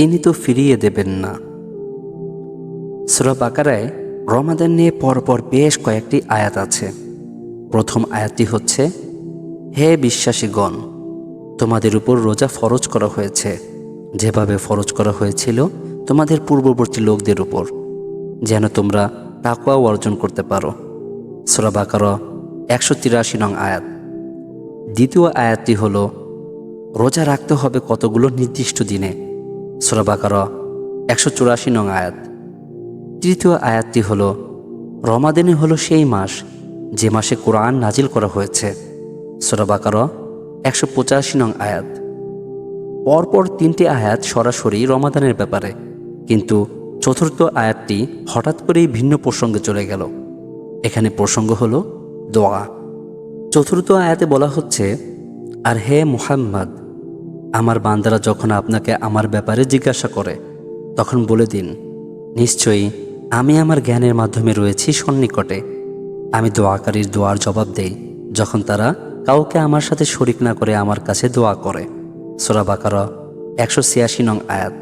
তিনি তো ফিরিয়ে দেবেন না। সুরা আকারায় রমাদান নিয়ে পরপর বেশ কয়েকটি আয়াত আছে। প্রথম আয়াতটি হচ্ছে, হে বিশ্বাসীগণ, তোমাদের উপর রোজা ফরজ করা হয়েছে। যেভাবে ফরজ করা হয়েছিল তোমাদের পূর্ববর্তী লোকদের উপর, যেন তোমরা তাকুয়াও অর্জন করতে পারো। সুরা বাকারা একশো তিরাশি নং আয়াত। দ্বিতীয় আয়াতটি হল, রোজা রাখতে হবে কতগুলো নির্দিষ্ট দিনে? সুরা বাকারা একশো চুরাশি নং আয়াত। তৃতীয় আয়াতটি হল রমাদানি হলো সেই মাস যে মাসে কোরআন নাজিল করা হয়েছে। সুরাবাকার একশো পঁচাশি নং আয়াত। পরপর তিনটি আয়াত সরাসরি রমাদানের ব্যাপারে, কিন্তু চতুর্থ আয়াতটি হঠাৎ করেই ভিন্ন প্রসঙ্গে চলে গেল। এখানে প্রসঙ্গ হলো, দোয়া। চতুর্থ আয়াতে বলা হচ্ছে, আর হে মুহাম্মদ আমার বান্দারা যখন আপনাকে আমার ব্যাপারে জিজ্ঞাসা করে, তখন বলে দিন, নিশ্চয়ই আমি আমার জ্ঞানের মাধ্যমে রয়েছি সন্নিকটে। আমি দোয়াকারীর দোয়ার জবাব দেই, যখন তারা কাউকে আমার সাথে শরিক না করে আমার কাছে দোয়া করে। সোরা বাকারা, একশো ছিয়াশি নং আয়াত।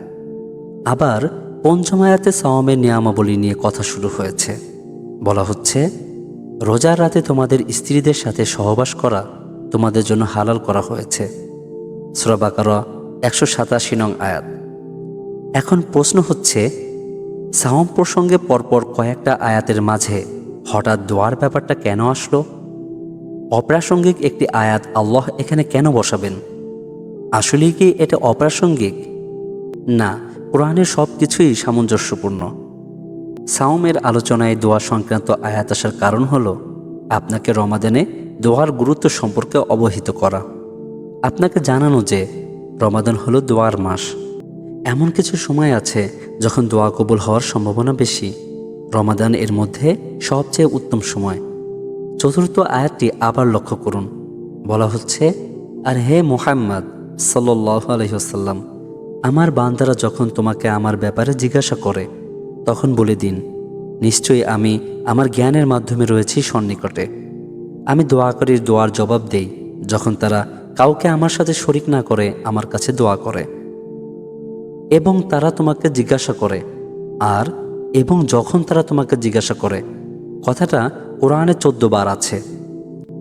আবার পঞ্চম আয়াতে সাওয়ামের নিয়ামাবলী নিয়ে কথা শুরু হয়েছে। বলা হচ্ছে, রোজার রাতে তোমাদের স্ত্রীদের সাথে সহবাস করা তোমাদের জন্য হালাল করা হয়েছে। সুরা বাকারা একশো সাতাশি নং আয়াত। এখন প্রশ্ন হচ্ছে, সাওম প্রসঙ্গে পরপর কয়েকটা আয়াতের মাঝে হঠাৎ দোয়ার ব্যাপারটা কেন আসলো? অপ্রাসঙ্গিক একটি আয়াত আল্লাহ এখানে কেন বসাবেন? আসলেই কি এটা অপ্রাসঙ্গিক? না, কোরআনের সব কিছুই সামঞ্জস্যপূর্ণ। সাওমের আলোচনায় দোয়া সংক্রান্ত আয়াত আসার কারণ হল, আপনাকে রমাদানে দোয়ার গুরুত্ব সম্পর্কে অবহিত করা। আপনাকে জানানো যে রমাদান হলো দোয়ার মাস। এমন কিছু সময় আছে যখন দোয়া কবুল হওয়ার সম্ভাবনা বেশি। রমাদান এর মধ্যে সবচেয়ে উত্তম সময়। চতুর্থ আয়াতটি আবার লক্ষ্য করুন। বলা হচ্ছে, আর হে মোহাম্মদ সাল্লাহ আলহিহাসাল্লাম আমার বান্দারা যখন তোমাকে আমার ব্যাপারে জিজ্ঞাসা করে, তখন বলে দিন, নিশ্চয়ই আমি আমার জ্ঞানের মাধ্যমে রয়েছি সন্নিকটে। আমি দোয়াকারীর দোয়ার জবাব দেই, যখন তারা কাউকে আমার সাথে শরিক না করে, আমার কাছে দোয়া করে। এবং তারা তোমাকে জিজ্ঞাসা করে। আর, এবং যখন তারা তোমাকে জিজ্ঞাসা করে, কথাটা কোরআনে চোদ্দ বার আছে।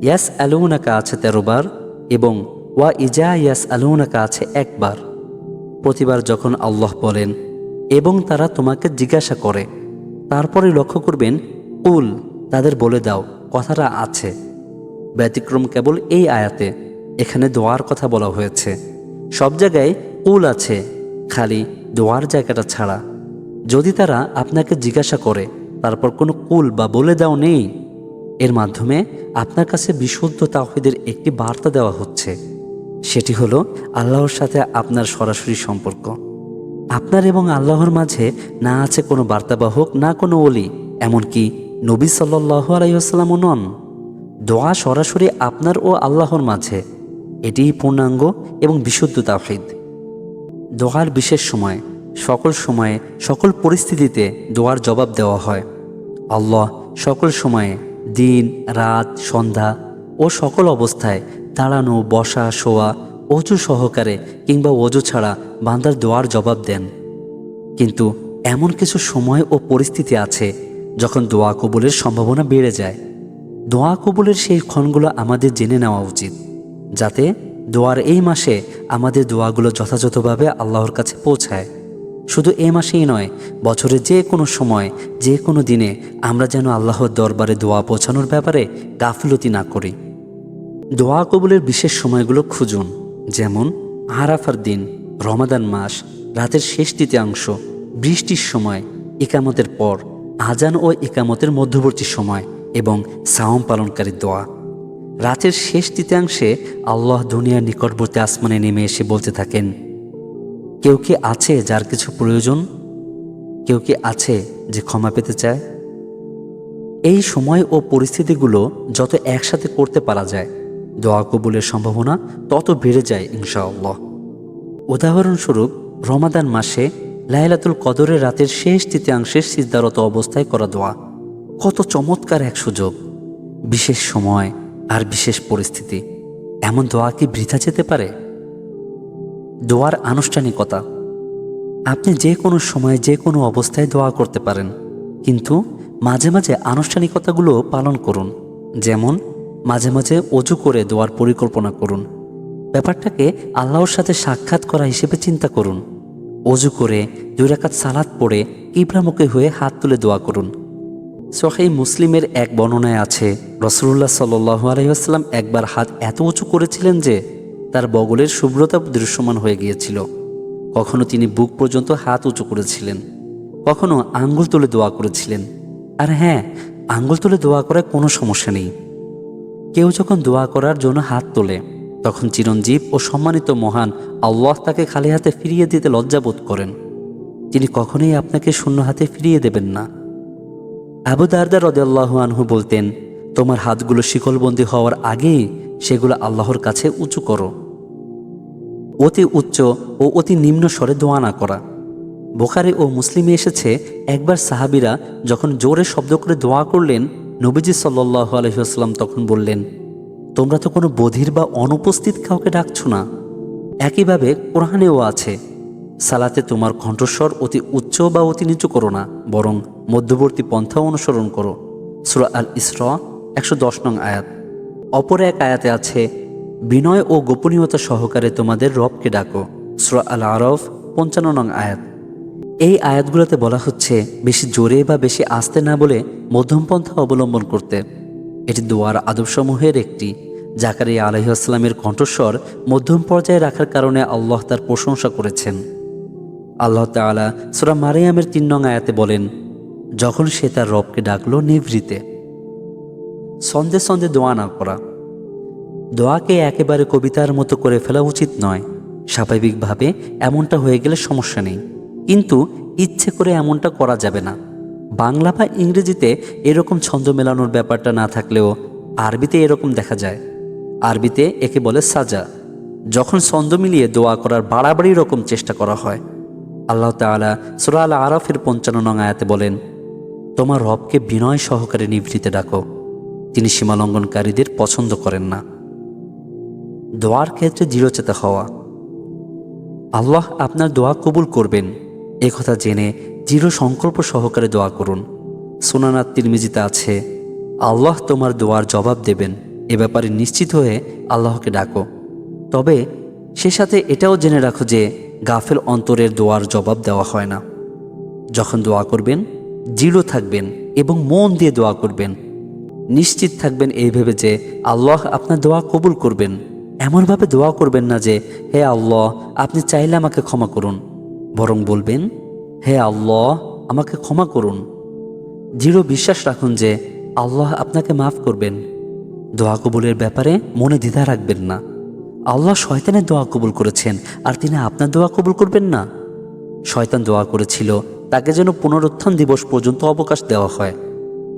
ইয়াস আলুনাকা আছে তেরো বার, এবং ওয়া ইজা ইয়াস আলুনাকা আছে একবার প্রতিবার যখন আল্লাহ বলেন, এবং তারা তোমাকে জিজ্ঞাসা করে, তারপরে লক্ষ্য করবেন উল তাদের বলে দাও, কথাটা আছে। ব্যতিক্রম কেবল এই আয়াতে। এখানে দোয়ার কথা বলা হয়েছে। সব জায়গায় উল আছে, খালি দোয়ার জায়গাটা ছাড়া। যদি তারা আপনাকে জিজ্ঞাসা করে, তারপর কোনো কুল বা বলে দাও নেই, এর মাধ্যমে আপনার কাছে বিশুদ্ধ তাহিদের একটি বার্তা দেওয়া হচ্ছে। সেটি হলো আল্লাহর সাথে আপনার সরাসরি সম্পর্ক। আপনার এবং আল্লাহর মাঝে না আছে কোনো বার্তাবাহক না কোনো অলি এমনকি নবী সাল্লাহ আলাইসাল্লামও নন। দোয়া সরাসরি আপনার ও আল্লাহর মাঝে এটিই পূর্ণাঙ্গ এবং বিশুদ্ধ তাহিদ দোয়ার বিশেষ সময়, সকল সময়ে, সকল পরিস্থিতিতে দোয়ার জবাব দেওয়া হয়। আল্লাহ সকল সময়ে দিন, রাত, সন্ধ্যা ও সকল অবস্থায় দাঁড়ানো, বসা, শোয়া, অজু সহকারে কিংবা অজু ছাড়া বান্দার দোয়ার জবাব দেন। কিন্তু এমন কিছু সময় ও পরিস্থিতি আছে যখন দোয়া কবুলের সম্ভাবনা বেড়ে যায়। দোয়া কবুলের সেই ক্ষণগুলো আমাদের জেনে নেওয়া উচিত। যাতে দোয়ার এই মাসে আমাদের দোয়াগুলো যথাযথভাবে আল্লাহর কাছে পৌঁছায়। শুধু এ মাসেই নয়, বছরের যে কোনো সময়, যে কোনো দিনে আমরা যেন আল্লাহর দরবারে দোয়া পৌঁছানোর ব্যাপারে গাফিলতি না করি। দোয়া কবুলের বিশেষ সময়গুলো খুঁজুন, যেমন আরাফার দিন, রমাদান মাস, রাতের শেষ তৃতীয়াংশ, বৃষ্টির সময় ইকামতের পর আজান ও ইকামতের মধ্যবর্তী সময় এবং সাওম পালনকারী দোয়া। রাতের শেষ তৃতীয়াংশে আল্লাহ দুনিয়ার নিকটবর্তী আসমানে নেমে এসে বলতে থাকেন, কেউ কি আছে যার কিছু প্রয়োজন? কেউ কি আছে যে ক্ষমা পেতে চায়? এই সময় ও পরিস্থিতিগুলো যত একসাথে করতে পারা যায়, দোয়া কবুলের সম্ভাবনা তত বেড়ে যায়, ইনশাআল্লাহ। উদাহরণস্বরূপ, রমাদান মাসে লাইলাতুল কদরের রাতের শেষ তৃতীয়াংশের সিদ্ধারত অবস্থায় করা দোয়া কত চমৎকার এক সুযোগ। বিশেষ সময় আর বিশেষ পরিস্থিতি। এমন দোয়া কি বৃথা যেতে পারে? দোয়ার আনুষ্ঠানিকতা। আপনি যে কোনো সময়ে যে কোনো অবস্থায় দোয়া করতে পারেন। কিন্তু মাঝে মাঝে আনুষ্ঠানিকতাগুলো পালন করুন। যেমন, মাঝে মাঝে অজু করে দোয়ার পরিকল্পনা করুন। ব্যাপারটাকে আল্লাহর সাথে সাক্ষাৎ করা হিসেবে চিন্তা করুন। অজু করে দুই রাকাত সালাদ পড়ে ইব্রামুখী হয়ে হাত তুলে দোয়া করুন। সোহাই মুসলিমের এক বর্ণনায় আছে রসুল্লাহ সাল্লু আলহিহাস্লাম একবার হাত এত উঁচু করেছিলেন যে তার বগলের শুভ্রতা দৃশ্যমান হয়ে গিয়েছিল। কখনো তিনি বুক পর্যন্ত হাত উঁচু করেছিলেন, কখনো আঙ্গুল তুলে দোয়া করেছিলেন। আর হ্যাঁ আঙ্গুল তুলে দোয়া করায় কোনো সমস্যা নেই। কেউ যখন দোয়া করার জন্য হাত তোলে, তখন চিরঞ্জীব ও সম্মানিত মহান আল্লাহ তাকে খালি হাতে ফিরিয়ে দিতে লজ্জাবোধ করেন। তিনি কখনোই আপনাকে শূন্য হাতে ফিরিয়ে দেবেন না। আবু দারদা রদাল্লাহ আনহু বলতেন, তোমার হাতগুলো শিকলবন্দি হওয়ার আগেই সেগুলো আল্লাহর কাছে উঁচু করো। অতি উচ্চ ও অতি নিম্ন স্বরে দোয়া না করা। বোখারে ও মুসলিমে এসেছে, একবার সাহাবিরা যখন জোরে শব্দ করে দোয়া করলেন, নবীজি সাল্লাহ আলহিহাস্লাম তখন বললেন, তোমরা তো কোনো বধির বা অনুপস্থিত কাউকে ডাকছো না। একইভাবে কোরআনেও আছে, সালাতে তোমার কণ্ঠস্বর অতি উচ্চ বা অতি নিচু করো না, বরং মধ্যবর্তী পন্থা অনুসরণ করো। সুরা আল ইসরা একশো দশ নং আয়াত। অপর এক আয়াতে আছে, বিনয় ও গোপনীয়তা সহকারে তোমাদের রবকে ডাকো। সুরা আল আরফ পঞ্চান্ন নং আয়াত। এই আয়াতগুলোতে বলা হচ্ছে, বেশি জোরে বা বেশি আসতে না বলে মধ্যম পন্থা অবলম্বন করতে। এটি দোয়ার আদবসমূহের একটি। জাকারিয়া আলহিহাস্লামের কণ্ঠস্বর মধ্যম পর্যায়ে রাখার কারণে আল্লাহ তার প্রশংসা করেছেন। আল্লাহ তাআলা সুরা মারিয়ামের তিন নং আয়াতে বলেন যখন সে তার রবকে ডাকলো নিভৃতে। সন্ধে সন্ধে দোয়া না করা দোয়াকে একেবারে কবিতার মতো করে ফেলা উচিত নয়। স্বাভাবিকভাবে এমনটা হয়ে গেলে সমস্যা নেই। কিন্তু ইচ্ছে করে এমনটা করা যাবে না। বাংলা বা ইংরেজিতে এরকম ছন্দ মেলানোর ব্যাপারটা না থাকলেও আরবিতে এরকম দেখা যায়। আরবিতে একে বলে সাজা। যখন ছন্দ মিলিয়ে দোয়া করার বাড়াবাড়ি রকম চেষ্টা করা হয়। আল্লাহ তাআলা সুরা আরফের আরাফের পঞ্চান্ন নং আয়াতে বলেন তোমার রবকে বিনয় সহকারে নিভৃতে ডাকো। তিনি সীমালঙ্ঘনকারীদের পছন্দ করেন না। দোয়ার ক্ষেত্রে দৃঢ়চেতা হওয়া। আল্লাহ আপনার দোয়া কবুল করবেন। এ কথা জেনে দৃঢ় সংকল্প সহকারে দোয়া করুন। সোনানাথ তিরমিজিতে আছে, আল্লাহ তোমার দোয়ার জবাব দেবেন। এ ব্যাপারে নিশ্চিত হয়ে আল্লাহকে ডাকো। তবে সে সাথে এটাও জেনে রাখো যে গাফেল অন্তরের দোয়ার জবাব দেওয়া হয় না। যখন দোয়া করবেন দৃঢ় থাকবেন এবং মন দিয়ে দোয়া করবেন। নিশ্চিত থাকবেন এই ভেবে যে আল্লাহ আপনার দোয়া কবুল করবেন। এমনভাবে দোয়া করবেন না যে, হে আল্লাহ, আপনি চাইলে আমাকে ক্ষমা করুন। বরং বলবেন, হে আল্লাহ, আমাকে ক্ষমা করুন। দৃঢ় বিশ্বাস রাখুন যে আল্লাহ আপনাকে মাফ করবেন। দোয়া কবুলের ব্যাপারে মনে দ্বিধা রাখবেন না। আল্লাহ শয়তানের দোয়া কবুল করেছেন, আর তিনি আপনার দোয়া কবুল করবেন না। শয়তান দোয়া করেছিল তাকে যেন পুনরুত্থান দিবস পর্যন্ত অবকাশ দেওয়া হয়।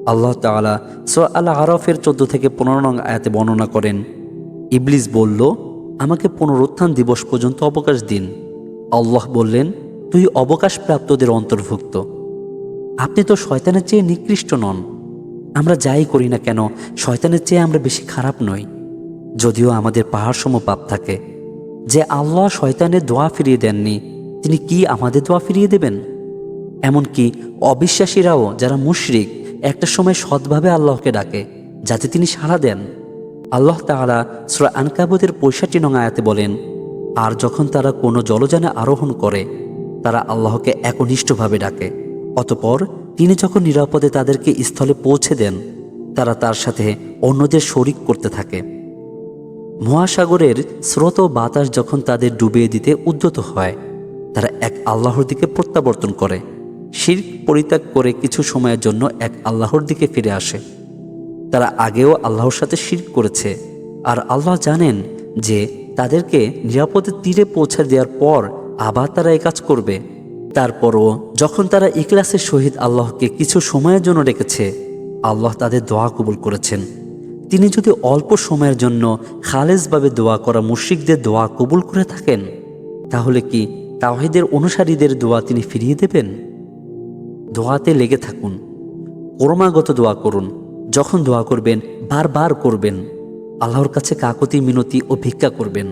আল্লাহ তাআলা সো আল্লাহ আরফের চোদ্দ থেকে পনেরো নং আয়াতে বর্ণনা করেন, ইবলিস বলল, আমাকে পুনরুত্থান দিবস পর্যন্ত অবকাশ দিন। আল্লাহ বললেন, তুই অবকাশপ্রাপ্তদের অন্তর্ভুক্ত। আপনি তো শয়তানের চেয়ে নিকৃষ্ট নন। আমরা যাই করি না কেন, শয়তানের চেয়ে আমরা বেশি খারাপ নই। যদিও আমাদের পাহাড়সম পাপ থাকে, যে আল্লাহ শয়তানের দোয়া ফিরিয়ে দেননি, তিনি কি আমাদের দোয়া ফিরিয়ে দেবেন? এমনকি অবিশ্বাসীরাও যারা মুশরিক, একটা সময় সৎভাবে আল্লাহকে ডাকে, যাতে তিনি সাড়া দেন। আল্লাহ তাআলা সুরা আনকাবতের পঁয়ষট্টি নং আয়াতে বলেন, আর যখন তারা কোনো জলযানে আরোহণ করে, তারা আল্লাহকে একনিষ্ঠভাবে ডাকে। অতপর তিনি যখন নিরাপদে তাদেরকে স্থলে পৌঁছে দেন, তারা তার সাথে অন্যদের শরিক করতে থাকে। মহাসাগরের স্রোত ও বাতাস যখন তাদের ডুবিয়ে দিতে উদ্যত হয়, তারা এক আল্লাহর দিকে প্রত্যাবর্তন করে। শির পরিত্যাগ করে কিছু সময়ের জন্য এক আল্লাহর দিকে ফিরে আসে। তারা আগেও আল্লাহর সাথে শির করেছে। আর আল্লাহ জানেন যে তাদেরকে নিরাপদে তীরে পৌঁছে দেওয়ার পর আবার তারা এই কাজ করবে। তারপরও যখন তারা ইকলাসের সহিত আল্লাহকে কিছু সময়ের জন্য রেখেছে আল্লাহ তাদের দোয়া কবুল করেছেন। তিনি যদি অল্প সময়ের জন্য খালেজভাবে দোয়া করা মুশ্রিকদের দোয়া কবুল করে থাকেন, তাহলে কি তাওহিদের অনুসারীদের দোয়া তিনি ফিরিয়ে দেবেন? দোয়াতে লেগে থাকুন। ক্রমাগত দোয়া করুন। যখন দোয়া করবেন, বারবার করবেন। আল্লাহর কাছে কাকতি, মিনতি ও ভিক্ষা করবেন।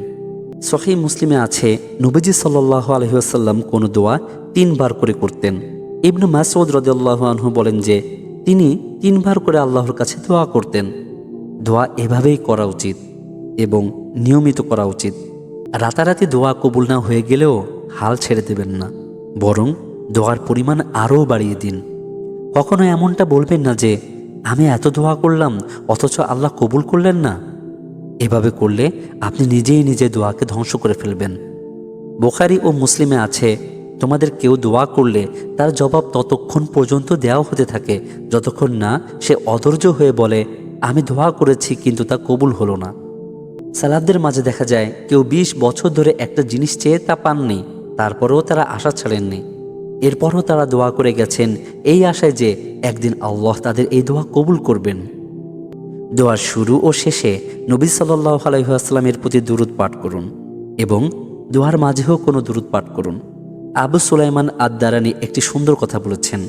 সহি মুসলিমে আছে, নবীজি সাল্লাহ আলহিহাসাল্লাম কোনো দোয়া তিনবার করে করতেন। ইবনু মাসউদ রদিয়াল্লাহ আনহু বলেন যে, তিনি তিনবার করে আল্লাহর কাছে দোয়া করতেন। দোয়া এভাবেই করা উচিত এবং নিয়মিত করা উচিত। রাতারাতি দোয়া কবুল না হয়ে গেলেও হাল ছেড়ে দেবেন না। বরং দোয়ার পরিমাণ আরও বাড়িয়ে দিন। কখনো এমনটা বলবেন না যে, আমি এত দোয়া করলাম, অথচ আল্লাহ কবুল করলেন না। এভাবে করলে আপনি নিজেই নিজে দোয়াকে ধ্বংস করে ফেলবেন। বোখারি ও মুসলিমে আছে, তোমাদের কেউ দোয়া করলে তার জবাব ততক্ষণ পর্যন্ত দেওয়া হতে থাকে, যতক্ষণ না সে অধৈর্য হয়ে বলে, আমি দোয়া করেছি, কিন্তু তা কবুল হলো না সালাবদের মাঝে দেখা যায়, কেউ ২০ বছর ধরে একটা জিনিস চেয়ে তা পাননি, তারপরেও তারা আশা ছাড়েননি। এরপরও তারা দোয়া করে গেছেন এই আশায় যে একদিন আল্লাহ তাদের এই দোয়া কবুল করবেন। দোয়ার শুরু ও শেষে নবী সাল্লাহ আলাইসাল্লামের প্রতি দুরুদ পাঠ করুন এবং দোয়ার মাঝেও কোনো দুরুদ পাঠ করুন। আবু সুলাইমান আদারানি একটি সুন্দর কথা বলেছেন।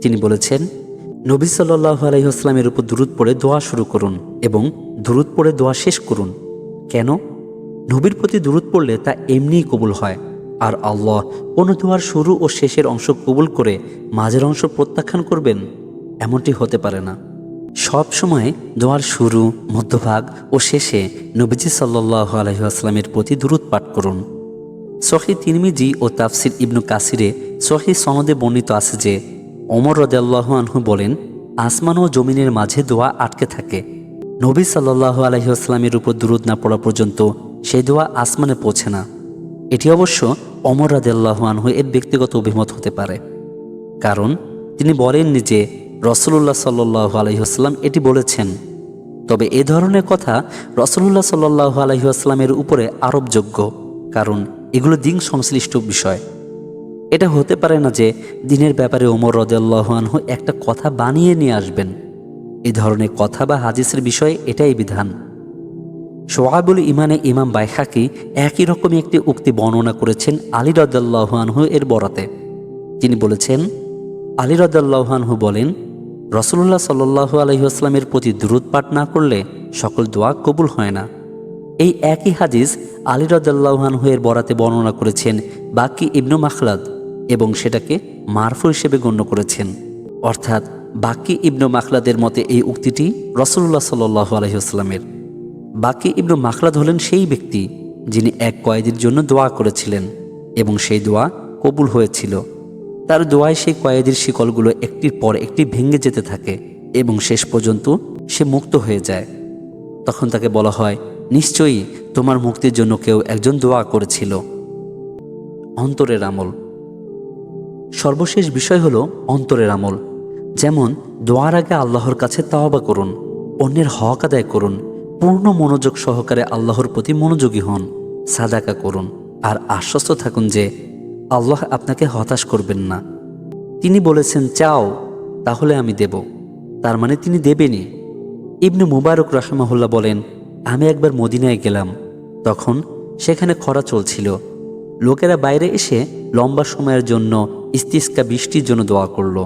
তিনি বলেছেন, নবী সাল্লাহ আলাইসাল্লামের উপর দুরুদ পড়ে দোয়া শুরু করুন এবং দুরুদ পড়ে দোয়া শেষ করুন। কেন? নবীর প্রতি দুরুদ পড়লে তা এমনিই কবুল হয়। আর আল্লাহ কোনো দোয়ার শুরু ও শেষের অংশ কবুল করে মাঝের অংশ প্রত্যাখ্যান করবেন, এমনটি হতে পারে না। সব সময় দোয়ার শুরু, মধ্যভাগ ও শেষে নবীজি সাল্লাহ আলহিহাস্লামের প্রতি দূরত পাঠ করুন। সহি তিরমিজি ও তাফসির ইবনু কাসিরে সহি সনদে বর্ণিত আছে যে, ওমর রদাল্লাহ আনহু বলেন, আসমান ও জমিনের মাঝে দোয়া আটকে থাকে। নবী সাল্লাহ আলহিহাস্লামের উপর দূরত না পড়া পর্যন্ত সেই দোয়া আসমানে পৌঁছে না। এটি অবশ্য অমর রাদেল্লাহ এর ব্যক্তিগত অভিমত হতে পারে। কারণ তিনি বলেননি যে রসুল্লাহ সাল্লাহ আলহিহাস্লাম এটি বলেছেন। তবে এ ধরনের কথা রসুল্লাহ সাল্লাহ আলহিহাস্লামের উপরে আরোপযোগ্য, কারণ এগুলো দিন সংশ্লিষ্ট বিষয়। এটা হতে পারে না যে দিনের ব্যাপারে ওমর রদাল্লাহ আনহু একটা কথা বানিয়ে নিয়ে আসবেন। এ ধরনের কথা বা হাদিসের বিষয়ে এটাই বিধান। সোহাবুল ইমানে ইমাম বাইহাকি একই রকমই একটি উক্তি বর্ণনা করেছেন আলী রদাল্লাহ আনহু এর বরাতে। তিনি বলেছেন, আলী রদাল্লাহ আনহু বলেন রসুল্লাহ সাল্লাহ আলহিহাস্লামের প্রতি দ্রুত পাঠ না করলে সকল দোয়া কবুল হয় না। এই একই হাদিস আলী রদাল্লাহানহু এর বরাতে বর্ণনা করেছেন বাকি ইবনু মাখলাদ এবং সেটাকে মারফু হিসেবে গণ্য করেছেন। অর্থাৎ বাকি ইবনু মাখলাদের মতে এই উক্তিটি রসুল্লাহ সাল্লাহ আলহিহাস্লামের বাকি ইবনু মাখলাদ হলেন সেই ব্যক্তি যিনি এক কয়েদির জন্য দোয়া করেছিলেন এবং সেই দোয়া কবুল হয়েছিল। তার দোয়ায় সেই কয়েদির শিকলগুলো একটির পর একটি ভেঙে যেতে থাকে এবং শেষ পর্যন্ত সে মুক্ত হয়ে যায়। তখন তাকে বলা হয়, নিশ্চয়ই তোমার মুক্তির জন্য কেউ একজন দোয়া করেছিল। অন্তরের আমল। সর্বশেষ বিষয় হলো অন্তরের আমল। যেমন, দোয়ার আগে আল্লাহর কাছে তাওবা করুন, অন্যের হক আদায় করুন পূর্ণ মনোযোগ সহকারে আল্লাহর প্রতি মনোযোগী হন, সাদাকা করুন আর আশ্বস্ত থাকুন যে আল্লাহ আপনাকে হতাশ করবেন না। তিনি বলেছেন, চাও, তাহলে আমি দেব। তার মানে তিনি দেবেনই। ইবনু মুবারক রাহমাহুল্লাহ বলেন, আমি একবার মদিনায় গেলাম। তখন সেখানে খরা চলছিল। লোকেরা বাইরে এসে লম্বা সময়ের জন্য ইস্তিস্কা বৃষ্টির জন্য দোয়া করল।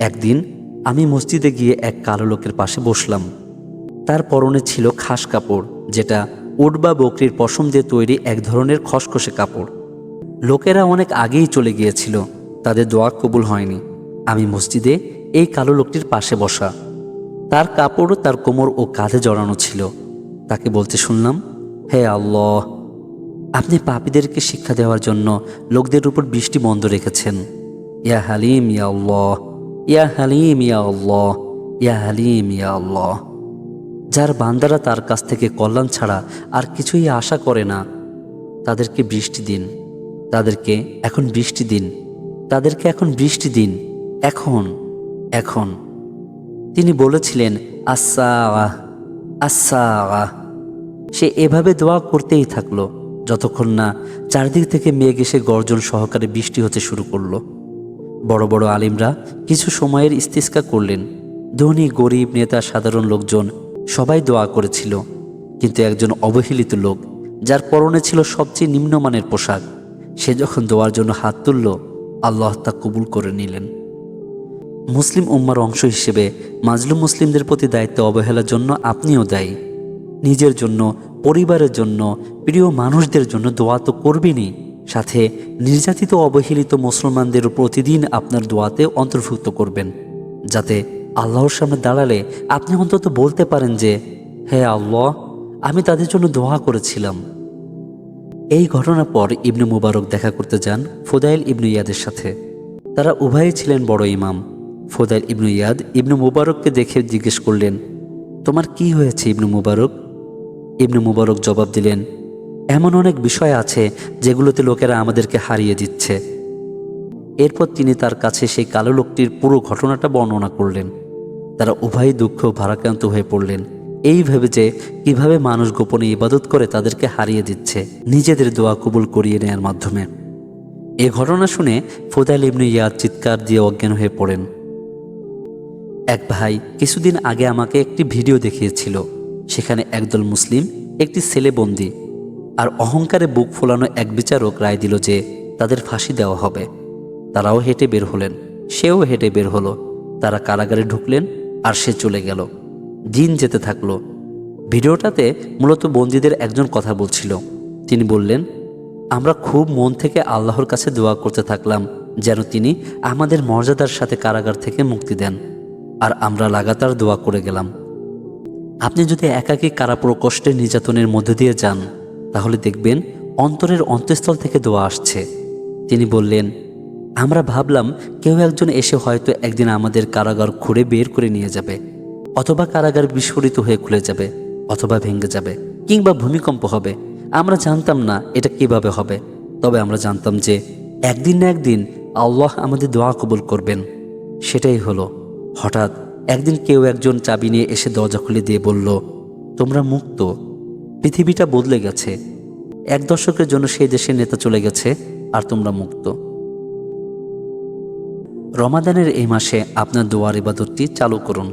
একদিন আমি মসজিদে গিয়ে এক কালো লোকের পাশে বসলাম। তার পরনে ছিল খাস কাপড়, যেটা উট বা বকরির পশম দিয়ে তৈরি এক ধরনের খসখসে কাপড়। লোকেরা অনেক আগেই চলে গিয়েছিল, তাদের দোয়া কবুল হয়নি। আমি মসজিদে এই কালো লোকটির পাশে বসা। তার কাপড়ও তার কোমর ও কাঁধে জড়ানো ছিল। তাকে বলতে শুনলাম, হে আল্লাহ, আপনি পাপীদেরকে শিক্ষা দেওয়ার জন্য লোকদের উপর বৃষ্টি বন্ধ রেখেছেন। ইয়া হালিম ইয়া আল্লাহ, ইয়া হালিম ইয়া আল্লাহ, ইয়া হালিম ইয়া আল্লাহ। যার বান্দারা তার কাছ থেকে কল্যাণ ছাড়া আর কিছুই আশা করে না। তাদেরকে বৃষ্টি দিন। তাদেরকে এখন বৃষ্টি দিন। তাদেরকে এখন বৃষ্টি দিন। এখন এখন। তিনি বলেছিলেন আচ্ছা আচ্ছা সে এভাবে দোয়া করতেই থাকল, যতক্ষণ না চারদিক থেকে মেঘ এসে গর্জন সহকারে বৃষ্টি হতে শুরু করল। বড় বড় আলিমরা কিছু সময়ের ইস্তিস্কা করলেন। ধনী, গরিব, নেতা, সাধারণ লোকজন সবাই দোয়া করেছিল, কিন্তু একজন অবহেলিত লোক, যার পরনে ছিল সবচেয়ে নিম্নমানের পোশাক, সে যখন দোয়ার জন্য হাত তুলল, আল্লাহ তা কবুল করে নিলেন। মুসলিম উম্মার অংশ হিসেবে মাজলুম মুসলিমদের প্রতি দায়িত্ব অবহেলার জন্য আপনিও দায়ী। নিজের জন্য, পরিবারের জন্য, প্রিয় মানুষদের জন্য দোয়া তো করবেনই। সাথে নির্যাতিত অবহেলিত মুসলমানদের প্রতিদিন আপনার দোয়াতে অন্তর্ভুক্ত করবেন, যাতে আল্লাহর সামনে দাঁড়ালে আপনি অন্তত বলতে পারেন যে, হে আল্লাহ, আমি তাদের জন্য দোয়া করেছিলাম। এই ঘটনার পর ইবনু মুবারক দেখা করতে যান ফোদাইল ইবনু ইয়াদের সাথে। তারা উভয়ই ছিলেন বড় ইমাম। ফোদাইল ইবনু ইয়াদ ইবনু মুবারককে দেখে জিজ্ঞেস করলেন, তোমার কি হয়েছে ইবনু মুবারক? ইবনু মুবারক জবাব দিলেন, এমন অনেক বিষয় আছে যেগুলোতে লোকেরা আমাদেরকে হারিয়ে দিচ্ছে। এরপর তিনি তার কাছে সেই কালো লোকটির পুরো ঘটনাটা বর্ণনা করলেন। তারা উভয়ই দুঃখ, ভারাক্রান্ত হয়ে পড়লেন। এই ভেবে যে কীভাবে মানুষ গোপনে ইবাদত করে তাদেরকে হারিয়ে দিচ্ছে, নিজেদের দোয়া কবুল করিয়ে নেয়ার মাধ্যমে। এ ঘটনা শুনে ফোদাইল ইবনু ইয়াদ চিৎকার দিয়ে অজ্ঞান হয়ে পড়েন। এক ভাই কিছুদিন আগে আমাকে একটি ভিডিও দেখিয়েছিল। সেখানে একদল মুসলিম, একটি ছেলে বন্দি আর অহংকারে বুক ফোলানো এক বিচারক রায় দিল যে তাদের ফাঁসি দেওয়া হবে। তারাও হেঁটে বের হলেন। সেও হেঁটে বের হলো। তারা কারাগারে ঢুকলেন আর সে চলে গেল। দিন যেতে থাকল। ভিডিওটাতে মূলত বন্দীদের একজন কথা বলছিল। তিনি বললেন, আমরা খুব মন থেকে আল্লাহর কাছে দোয়া করতে থাকলাম, যেন তিনি আমাদের মর্যাদার সাথে কারাগার থেকে মুক্তি দেন। আর আমরা লাগাতার দোয়া করে গেলাম। আপনি যদি একাকী কারা কষ্টের নির্যাতনের মধ্যে দিয়ে যান, তাহলে দেখবেন অন্তরের অন্তঃস্থল থেকে দোয়া আসছে। তিনি বললেন আমরা ভাবলাম, কেউ একজন এসে হয়তো একদিন আমাদের কারাগার খুঁড়ে বের করে নিয়ে যাবে, অথবা কারাগার বিস্ফোরিত হয়ে খুলে যাবে, অথবা ভেঙে যাবে, কিংবা ভূমিকম্প হবে। আমরা জানতাম না এটা কীভাবে হবে। তবে আমরা জানতাম যে, একদিন না একদিন আল্লাহ আমাদের দোয়া কবুল করবেন। সেটাই হলো। হঠাৎ একদিন কেউ একজন চাবি নিয়ে এসে দরজা খুলে দিয়ে বলল, তোমরা মুক্ত। পৃথিবীটা বদলে গেছে। এক দশকের জন্য সেই দেশের নেতা চলে গেছে, আর তোমরা মুক্ত। রমাদানের এই মাসে আপনার দোয়ার ইবাদতটি চালু করুন।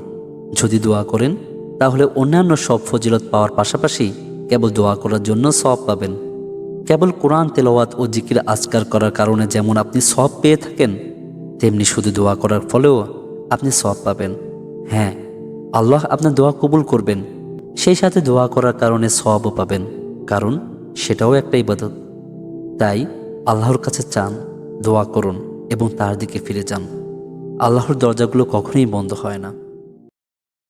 যদি দোয়া করেন, তাহলে অন্যান্য সব ফজিলত পাওয়ার পাশাপাশি কেবল দোয়া করার জন্য সব পাবেন। কেবল কোরআন, তেলাওয়াত ও জিকির আজকার করার কারণে যেমন আপনি সব পেয়ে থাকেন, তেমনি শুধু দোয়া করার ফলেও আপনি সব পাবেন। হ্যাঁ আল্লাহ আপনার দোয়া কবুল করবেন। সেই সাথে দোয়া করার কারণে সবও পাবেন, কারণ সেটাও একটা ইবাদত। তাই আল্লাহর কাছে চান, দোয়া করুন। এবং তার দিকে ফিরে যান। আল্লাহর দরজাগুলো কখনোই বন্ধ হয় না।